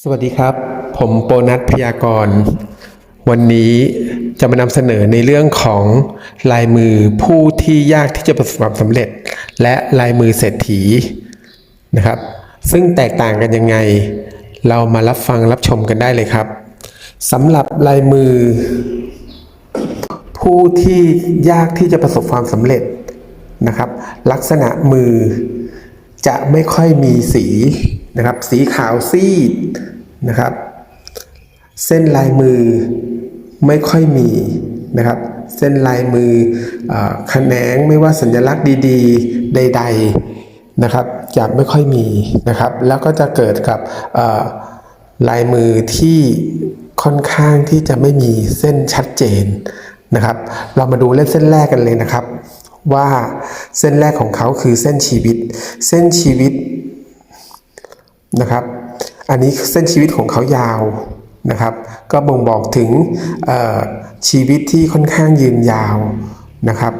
สวัสดีครับ ผมโปนัทพยากร วันนี้จะมานำเสนอในเรื่องของลายมือผู้ที่ยากที่จะประสบความสำเร็จ และลายมือเศรษฐีนะครับ ซึ่งแตกต่างกันยังไง เรามารับฟังรับชมกันได้เลยครับสำหรับลายมือ ผู้ที่ยากที่จะประสบความสำเร็จนะครับ ลักษณะมือจะไม่ค่อยมีสี นะครับ สีขาวซีดนะครับ เส้นลายมือไม่ค่อยมีนะครับ เส้นลายมืออาแขนงไม่ว่าสัญลักษณ์ดี ๆ ใด ๆนะครับจะไม่ค่อยมีนะครับ แล้วก็จะเกิดกับลายมือที่ค่อนข้างที่จะไม่มีเส้นชัดเจนนะครับ เรามาดูเล่นเส้นแรกกันเลยนะครับ ว่าเส้นแรกของเขาคือเส้นชีวิต เส้นชีวิต นะครับ อันนี้เส้นชีวิตของเขายาวนะครับ ก็บ่งบอกถึงชีวิตที่ค่อนข้างยืนยาวนะครับ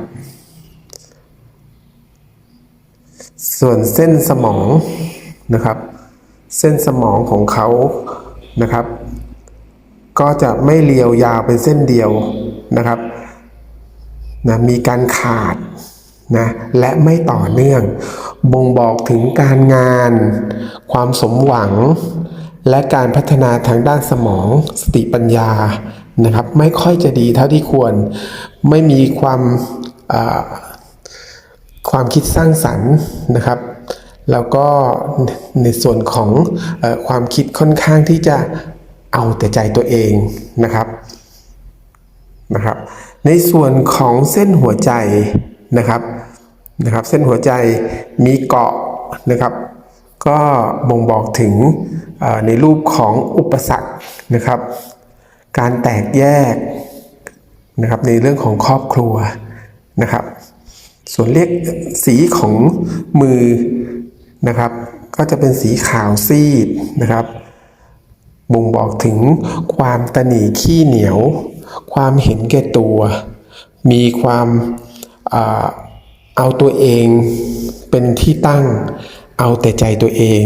ส่วนเส้นสมองนะครับ เส้นสมองของเขานะครับ ก็จะไม่เรียวยาวเป็นเส้นเดียวนะครับนะมีการขาด นะและไม่ต่อเนื่อง บ่งบอกถึงการงาน ความสมหวัง และการพัฒนาทางด้านสมองสติปัญญานะครับ ไม่ค่อยจะดีเท่าที่ควร ไม่มีความความคิดสร้างสรรค์นะครับ แล้วก็ในส่วนของอความคิดค่อนข้างที่จะเอาแต่ใจตัวเองนะครับนะครับ ในส่วนของเส้นหัวใจ นะครับนะครับ เส้นหัวใจมีเกาะนะครับ ก็บ่งบอกถึงในรูปของอุปสรรคนะครับ การแตกแยกนะครับในเรื่องของครอบครัวนะครับ ส่วนเลขสีของมือนะครับ ก็จะเป็นสีขาวซีดนะครับ บ่งบอกถึงความตะหนีขี้เหนียว ความเห็นแก่ตัว มีความ เอาตัวเองเป็นที่ตั้ง เอาแต่ใจตัวเอง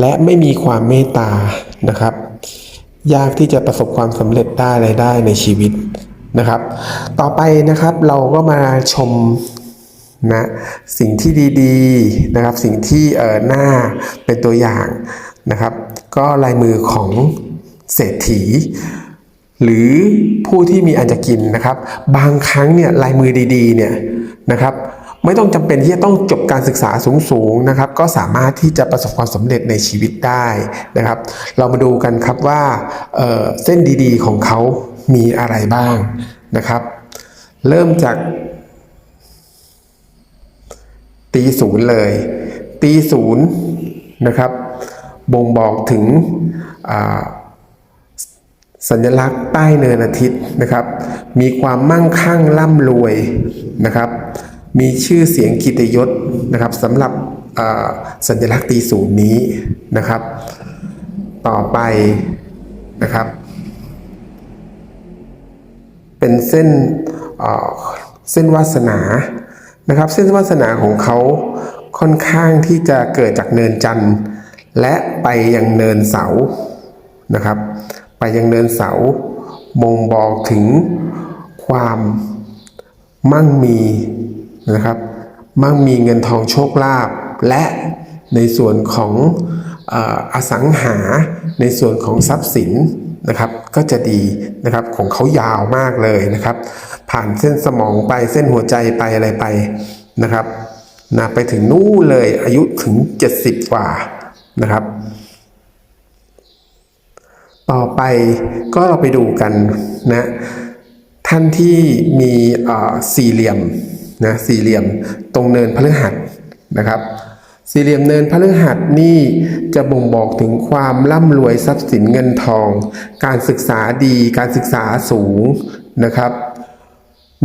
และไม่มีความเมตตานะครับ ยากที่จะประสบความสำเร็จได้อะไรได้ในชีวิตนะครับ ต่อไปนะครับเราก็มาชมนะสิ่งที่ดีๆนะครับสิ่งที่เออหน้าเป็นตัวอย่างนะครับ ก็ลายมือของเศรษฐี หรือผู้ที่มีอันจะกินนะครับ บางครั้งเนี่ยลายมือดีๆเนี่ยนะครับไม่ต้องจำเป็นที่จะต้องจบการศึกษาสูงๆนะครับ ก็สามารถที่จะประสบความสำเร็จในชีวิตได้นะครับ เรามาดูกันครับว่าเเส้นดีๆของเขามีอะไรบ้างนะครับ เริ่มจาก ตีศูนย์เลย ตีศูนย์นะครับ บ่งบอกถึงอ่า สัญลักษณ์ใต้เนินอาทิตย์นะครับ มีความมั่งคั่งร่ำรวยนะครับ มีชื่อเสียงกิตยศนะครับสำหรับสัญลักษณ์ตีศูนย์นี้นะครับ ต่อไปนะครับ เป็นเส้นเส้นวาสนานะครับ เส้นวาสนาของเขาค่อนข้างที่จะเกิดจากเนินจันทร์ และไปยังเนินเสานะครับ ไปยังเนินเสาบ่งบอกถึงความมั่งมีนะครับ มั่งมีเงินทองโชคลาภและในส่วนของเอ่ออสังหาในส่วนของทรัพย์สินนะครับ ก็จะดีนะครับของเขายาวมากเลยนะครับ ผ่านเส้นสมองไปเส้นหัวใจไปอะไรไปนะครับนะไปถึงนู่นเลยอายุถึง 70 กว่านะครับ ต่อไปก็เราไปดูกันนะท่านที่มีสี่เหลี่ยมนะสี่เหลี่ยมตรงเนินพฤหัสนะครับ สี่เหลี่ยมเนินพฤหัสนี่จะบ่งบอกถึงความร่ำรวยทรัพย์สินเงินทอง การศึกษาดีการศึกษาสูงนะครับ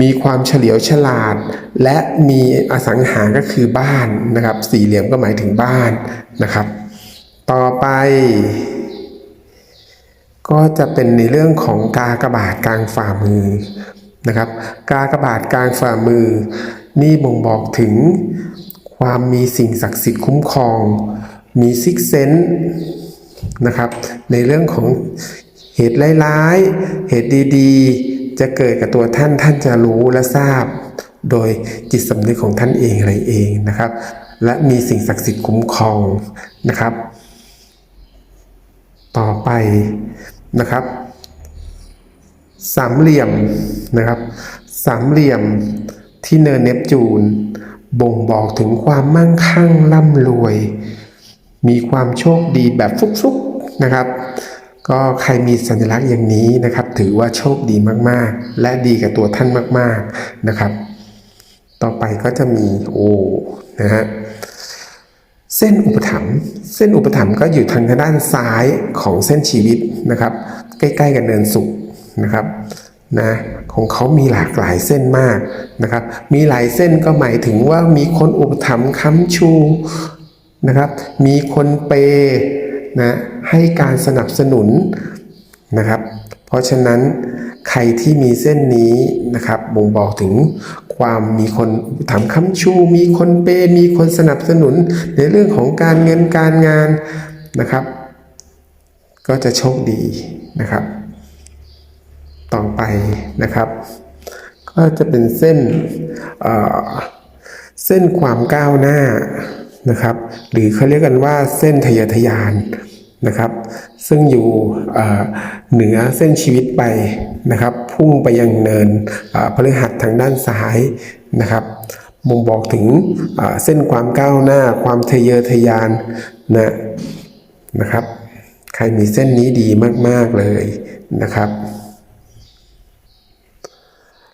มีความเฉลียวฉลาด และมีอสังหาก็คือบ้านนะครับ สี่เหลี่ยมก็หมายถึงบ้านนะครับ ต่อไป ก็จะเป็นในเรื่องของกากระบาทกลางฝ่ามือนะครับ กากระบาทกลางฝ่ามือ นี่บ่งบอกถึงความมีสิ่งศักดิ์สิทธิ์คุ้มครอง มีซิกเซนนะครับ ในเรื่องของเหตุร้ายๆ เหตุดีๆ จะเกิดกับตัวท่านท่านจะรู้และทราบ โดยจิตสำนึกของท่านเองอะไรเองนะครับ และมีสิ่งศักดิ์สิทธิ์คุ้มครองนะครับ ต่อไป นะครับ สามเหลี่ยมนะครับ สามเหลี่ยมที่เนินเนปจูน บ่งบอกถึงความมั่งคั่งร่ำรวย มีความโชคดีแบบฟุกๆนะครับ ก็ใครมีสัญลักษณ์อย่างนี้นะครับ ถือว่าโชคดีมากๆ และดีกับตัวท่านมากๆนะครับ ต่อไปก็จะมีโอนะฮะ เส้นอุปถัมภ์เส้นอุปถัมภ์ก็อยู่ทางด้านซ้ายของเส้นชีวิตนะครับ ใกล้ๆกับเนินสุขนะครับนะของเขามีหลากหลายเส้นมากนะครับ มีหลายเส้นก็หมายถึงว่ามีคนอุปถัมภ์ค้ำชูนะครับ มีคนเปย์นะให้การสนับสนุนนะครับ เพราะฉะนั้น ใครที่มีเส้นนี้นะครับบ่งบอกถึงความมีคนถัมคำชู มีคนเปย์มีคนสนับสนุนในเรื่องของการเงินการงานนะครับ ก็จะโชคดีนะครับ ต่อไปนะครับ ก็จะเป็นเส้นเอ่อเส้นความก้าวหน้านะครับ หรือเขาเรียกกันว่าเส้นทะยทยาน นะครับ ซึ่งอยู่เหนือเส้นชีวิตไปนะครับ พุ่งไปยังเนินพฤหัสทางด้านซ้ายนะครับบ่งบอกถึงเอ่อเส้นความก้าวหน้าความทะเยอทะยานนะนะครับ ใครมีเส้นนี้ดีมาก ๆ เลยนะครับ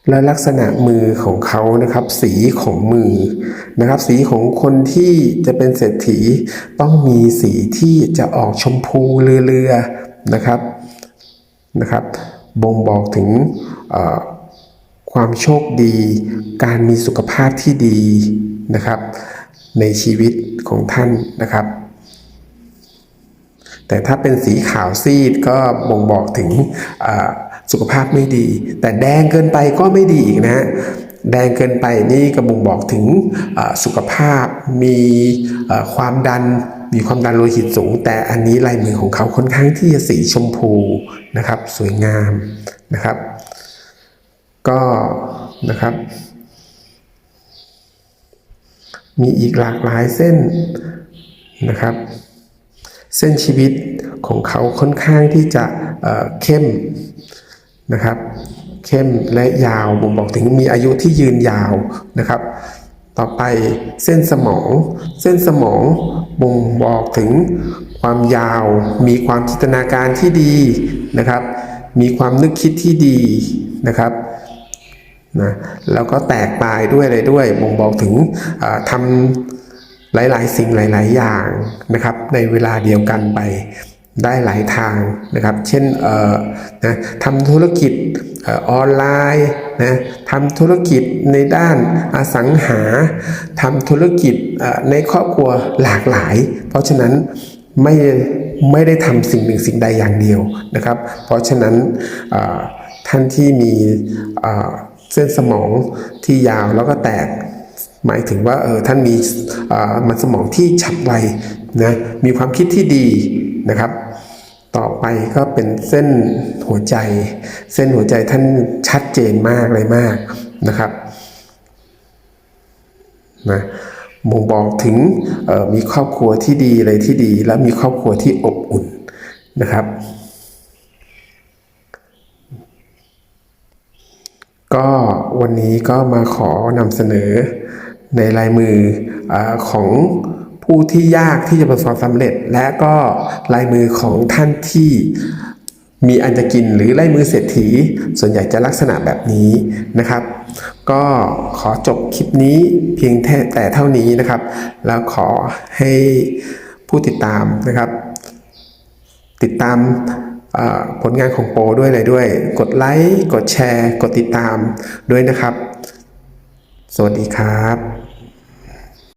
และลักษณะมือของเขานะครับ สีของมือนะครับ สีของคนที่จะเป็นเศรษฐีต้องมีสีที่จะออกชมพูเรือๆนะครับนะครับ บ่งบอกถึงความโชคดี การมีสุขภาพที่ดีนะครับ ในชีวิตของท่านนะครับ แต่ถ้าเป็นสีขาวซีดก็บ่งบอกถึงอ สุขภาพไม่ดี แต่แดงเกินไปก็ไม่ดีอีกนะแดงเกินไปนี่ก็บ่งบอกถึงสุขภาพมีความดันมีความดันโลหิตสูง แต่อันนี้ลายมือของเขาค่อนข้างที่จะสีชมพูนะครับ สวยงามนะครับ ก็นะครับ มีอีกหลากหลายเส้นนะครับ เส้นชีวิตของเขาค่อนข้างที่จะเเข้ม นะครับ เข้มและยาวบ่งบอกถึงมีอายุที่ยืนยาวนะครับ ต่อไปเส้นสมอง เส้นสมองบ่งบอกถึงความยาว มีความจินตนาการที่ดีนะครับ มีความนึกคิดที่ดีนะครับนะแล้วก็แตกปลายด้วยอะไรด้วยบ่งบอกถึงทำหลาย ๆ สิ่งหลาย ๆ อย่างนะครับ ในเวลาเดียวกันไป ได้หลายทางนะครับ เช่นเอ่อนะทำธุรกิจออนไลน์นะทำธุรกิจในด้านอสังหาทำธุรกิจในครอบครัวหลากหลาย เพราะฉะนั้นไม่ไม่ได้ทำสิ่งหนึ่งสิ่งใดอย่างเดียวนะครับ เพราะฉะนั้นท่านที่มีเส้นสมองที่ยาวแล้วก็แตก หมายถึงว่าเออท่านมีมันสมองที่ฉับไวนะมีความคิดที่ดี นะครับ ต่อไปก็เป็นเส้นหัวใจ เส้นหัวใจท่านชัดเจนมากเลยมากนะครับนะบ่งบอกถึงมีครอบครัวที่ดีอะไรที่ดี และมีครอบครัวที่อบอุ่นนะครับ ก็วันนี้ก็มาขอนำเสนอในลายมืออของ ผู้ที่ยากที่จะประสบความสำเร็จ และก็ลายมือของท่านที่มีอันจะกินหรือลายมือเศรษฐี ส่วนใหญ่จะลักษณะแบบนี้นะครับ ก็ขอจบคลิปนี้เพียงแต่เท่านี้นะครับ แล้วขอให้ผู้ติดตามนะครับ ติดตามผลงานของโปรด้วยอะไรด้วย กดไลค์ กดแชร์ กดติดตามด้วยนะครับ สวัสดีครับ